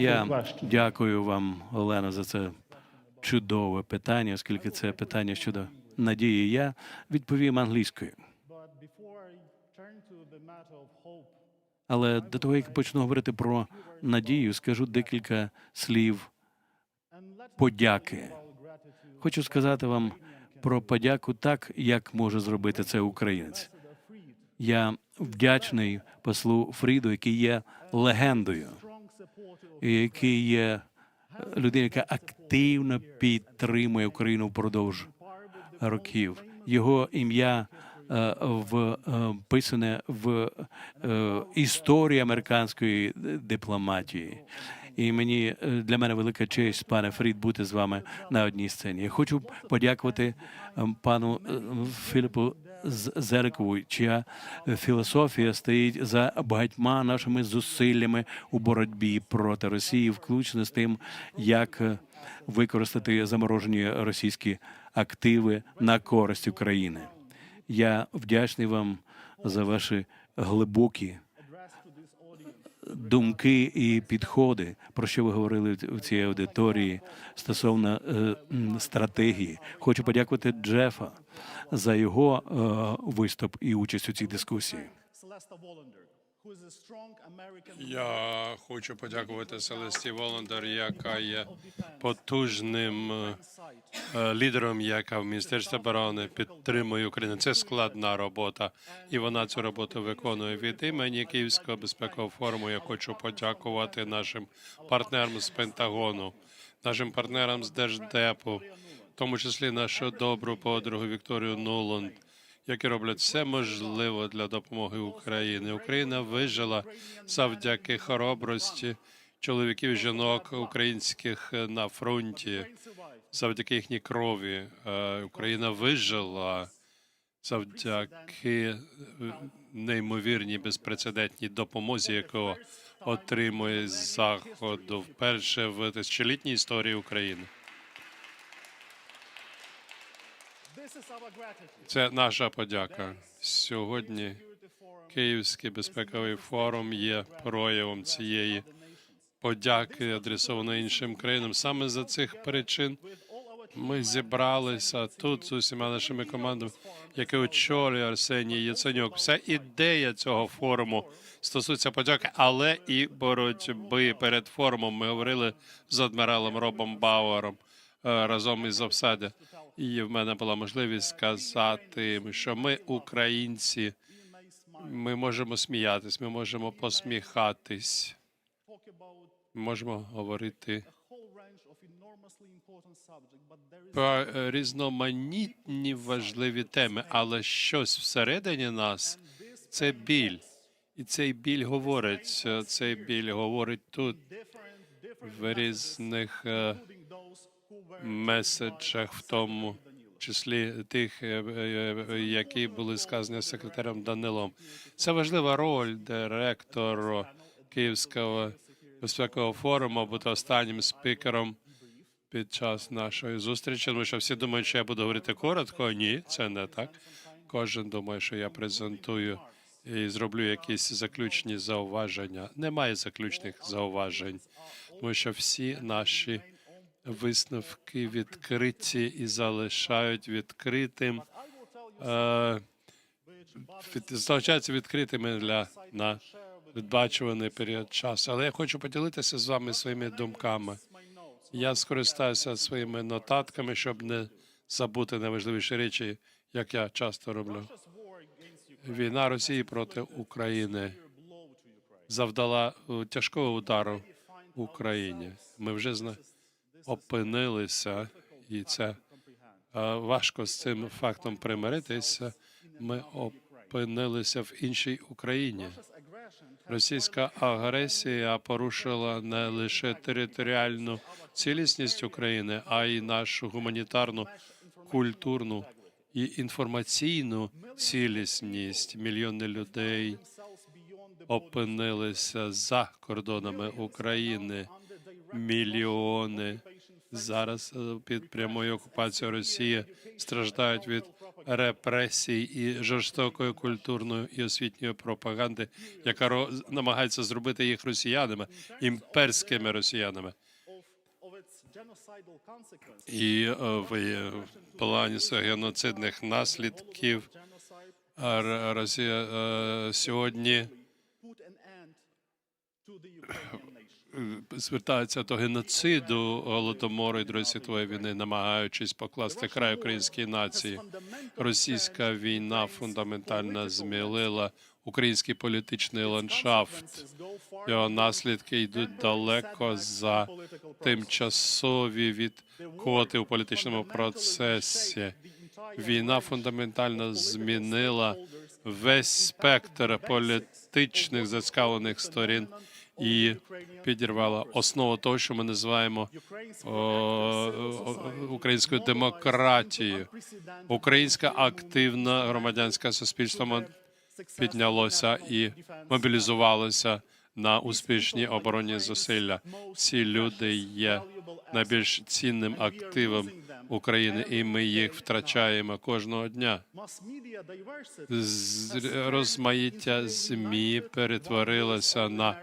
Я дякую вам, Олена, за це чудове питання, оскільки це питання щодо надії. Я відповім англійською. Але до того, як почну говорити про надію, скажу декілька слів подяки. Хочу сказати вам про подяку так, як може зробити це українець. Я вдячний послу Фріду, який є легендою, який є людиною, яка активно підтримує Україну впродовж років. Його ім'я е, е, вписане в е, історії американської дипломатії. І мені е, для мене велика честь, пане Фрід, бути з вами на одній сцені. Я хочу подякувати е, пану е, Філіпу З- Зерикову, чия філософія стоїть за багатьма нашими зусиллями у боротьбі проти Росії, включно з тим, як е, використати заморожені російські активи на користь України. Я вдячний вам за ваші глибокі думки і підходи, про що ви говорили в- цій аудиторії стосовно е, стратегії. Хочу подякувати Джефа за його е, виступ і участь у цій дискусії. Я хочу подякувати Селесті Волондар, яка є потужним е, лідером, яка в Міністерстві оборони підтримує Україну. Це складна робота, і вона цю роботу виконує. Від імені Київського безпекового форуму я хочу подякувати нашим партнерам з Пентагону, нашим партнерам з Держдепу, в тому числі нашу добру подругу Вікторію Нуланд, які роблять все можливе для допомоги Україні. Україна вижила завдяки хоробрості чоловіків і жінок українських е, на фронті, завдяки їхній крові. Е, Україна вижила завдяки е, неймовірній безпрецедентній допомозі, яку отримує заходу вперше в тисячолітній історії України. Це наша подяка. Сьогодні Київський безпековий форум є проявом цієї подяки, адресованої іншим країнам. Саме за цих причин ми зібралися тут з усіма нашими командами, які очолює Арсеній Яценюк. Вся ідея цього форуму стосується подяки, але і боротьби перед форумом. Ми говорили з адміралом Робом Бауером разом із Овсаді. І в мене була можливість сказати, що ми, українці, ми можемо сміятись, ми можемо посміхатись, можемо говорити про е, різноманітні важливі теми, але щось всередині нас це біль. І цей біль говорить. е, Цей біль говорить тут в різних меседжах, в тому числі тих, е, е, які були сказані секретарем Данилом. Це важлива роль директору Київського безпекового форуму бути останнім спікером під час нашої зустрічі. Тому що всі думають, що я буду говорити коротко. Ні, це не так. Кожен думає, що я презентую і зроблю якісь заключні зауваження. Немає заключних зауважень, тому що всі наші висновки відкриті і залишають відкритим. Е, залишаються відкритими для на відбачуваний період часу. Але я хочу поділитися з вами своїми думками. Я скористаюся своїми нотатками, щоб не забути найважливіші речі, як я часто роблю. Війна Росії проти України завдала е, тяжкого удару Україні. Ми вже зна... опинилися, і це е, важко з цим фактом примиритися. Ми опинилися в іншій Україні. Російська агресія порушила не лише територіальну цілісність України, а й нашу гуманітарну, культурну і інформаційну цілісність. Мільйони людей опинилися за кордонами України. Мільйони зараз е, під прямою окупацією Росії страждають від репресій і жорстокої культурної і освітньої пропаганди, яка намагається зробити їх росіянами, імперськими росіянами. І е, в е, плані своїх геноцидних наслідків Росія сьогодні е, звертається до геноциду голодомору і Другої світової війни, намагаючись покласти край українській нації. Російська війна фундаментально змілила український політичний ландшафт. Його наслідки йдуть далеко за тимчасові відкоти у політичному процесі. Війна фундаментально змінила весь спектр політичних зацікавлених сторін і підірвала основу того, що ми називаємо о, українською демократією. Українське активне громадянське суспільство піднялося і мобілізувалося на успішні оборонні зусилля. Ці люди є найбільш цінним активом України, і ми їх втрачаємо кожного дня. З- Розмаїття змі перетворилося на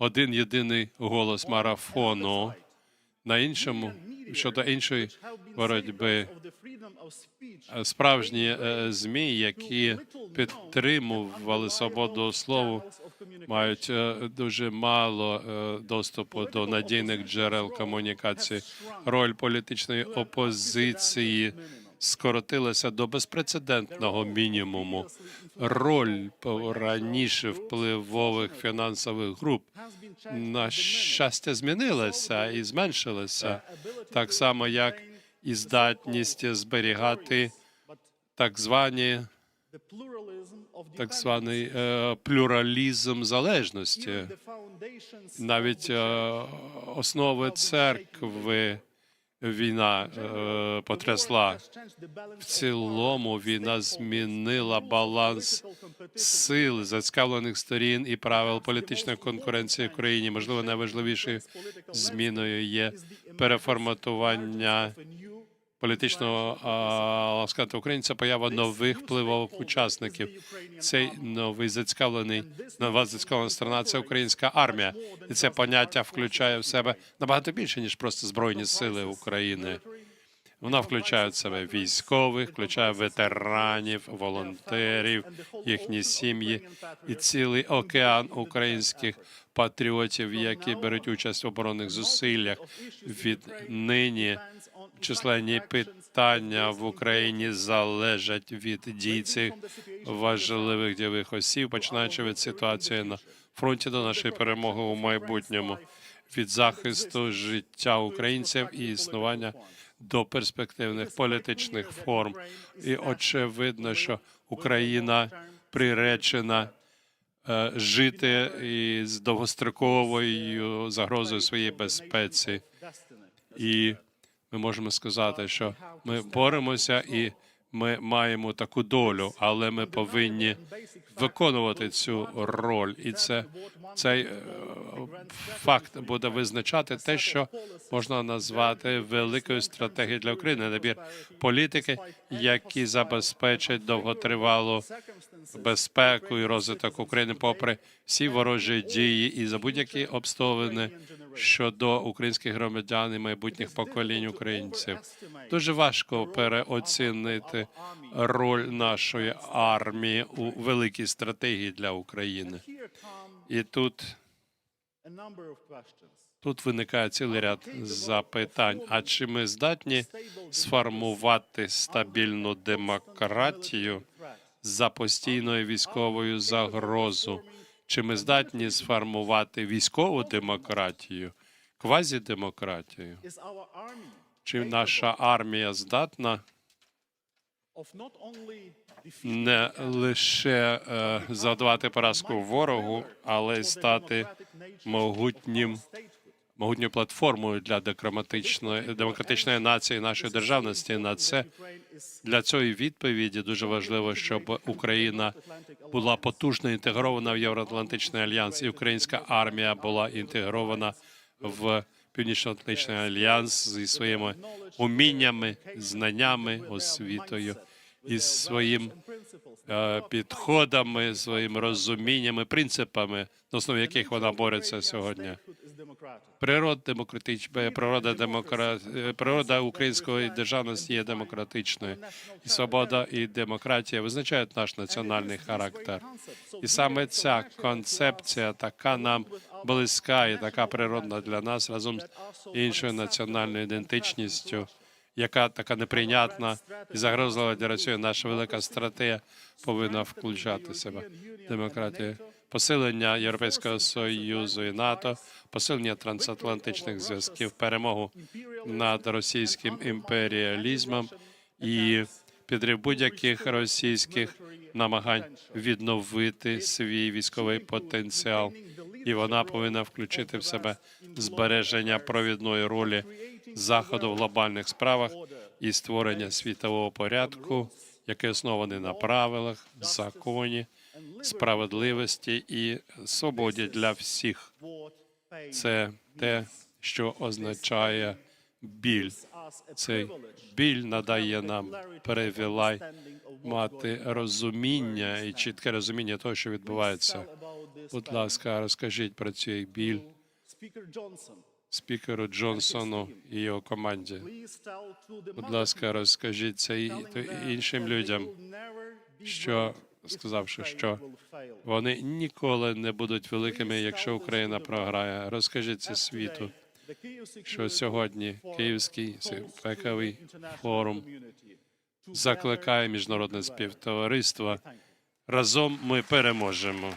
один єдиний голос марафону. На іншому щодо іншої боротьби справжні е, змі, які підтримували свободу слова, мають е, дуже мало е, доступу до надійних джерел комунікації. Роль політичної опозиції скоротилася до безпрецедентного мінімуму. Роль раніше впливових фінансових груп на щастя змінилася і зменшилася, так само як і здатність зберігати так звані так званий е, плюралізм залежності. Навіть е, основи церкви війна е, потрясла. В цілому війна змінила баланс сил зацікавлених сторін і правил політичної конкуренції в країні. Можливо, найважливішою зміною є переформатування політичного сказати, українця, поява нових впливових учасників. Цей новий зацікавлений нова зацікавлена сторона це українська армія, і це поняття включає в себе набагато більше ніж просто збройні сили України. Вона включає в себе військових, включає ветеранів, волонтерів, їхні сім'ї і цілий океан українських патріотів, які беруть участь в оборонних зусиллях. Від нині численні питання в Україні залежать від дій цих важливих дієвих осіб, починаючи від ситуації на фронті до нашої перемоги у майбутньому, від захисту життя українців і існування до перспективних політичних форм. І очевидно, що Україна приречена е, жити із довгостроковою загрозою своїй безпеці. І ми можемо сказати, що ми боремося і ми маємо таку долю, але ми повинні виконувати цю роль, і це цей е, факт буде визначати те, що можна назвати великою стратегією для України. Набір політики, які забезпечать довготривалу безпеку і розвиток України, попри всі ворожі дії і за будь-які обставини щодо українських громадян і майбутніх поколінь українців. Дуже важко переоцінити роль нашої армії у великій стратегії для України. І тут Тут виникає цілий ряд запитань. А чи ми здатні сформувати стабільну демократію за постійною військовою загрозу? Чи ми здатні сформувати військову демократію, квазідемократію? Чи наша армія здатна не лише е, завдавати поразку ворогу, але й стати могутнім могутньою платформою для демократичної демократичної нації нашої державності. На це для цієї відповіді дуже важливо, щоб Україна була потужно інтегрована в Євроатлантичний альянс, і українська армія була інтегрована в Північно-Атлантичний альянс зі своїми уміннями, знаннями, освітою і своїм е, підходами, своїм розуміннями, принципами, на основі яких вона бореться сьогодні. Природа демократич... е, природа, демокра... е, природа української державності є демократичною, і свобода і демократія визначають наш національний характер. І саме ця концепція така нам близька і така природна для нас разом з іншою національною ідентичністю, яка така неприйнятна і загрозлива для Росії. Наша велика стратегія повинна включати себе демократію. Посилення Європейського союзу і НАТО, посилення трансатлантичних зв'язків, перемогу над російським імперіалізмом і підрив будь-яких російських намагань відновити свій військовий потенціал, і вона повинна включити в себе збереження провідної ролі заходу в глобальних справах і створення світового порядку, який оснований на правилах, законі, справедливості і свободі для всіх. Це те, що означає біль. Цей біль надає нам привілей мати розуміння і чітке розуміння того, що відбувається. Будь ласка, розкажіть про цей біль спікеру Джонсону і його команді. Будь ласка, розкажіть це іншим людям, що сказавши, що вони ніколи не будуть великими, якщо Україна програє. Розкажіть це світу, що сьогодні Київський безпековий форум закликає міжнародне співтовариство. Разом ми переможемо.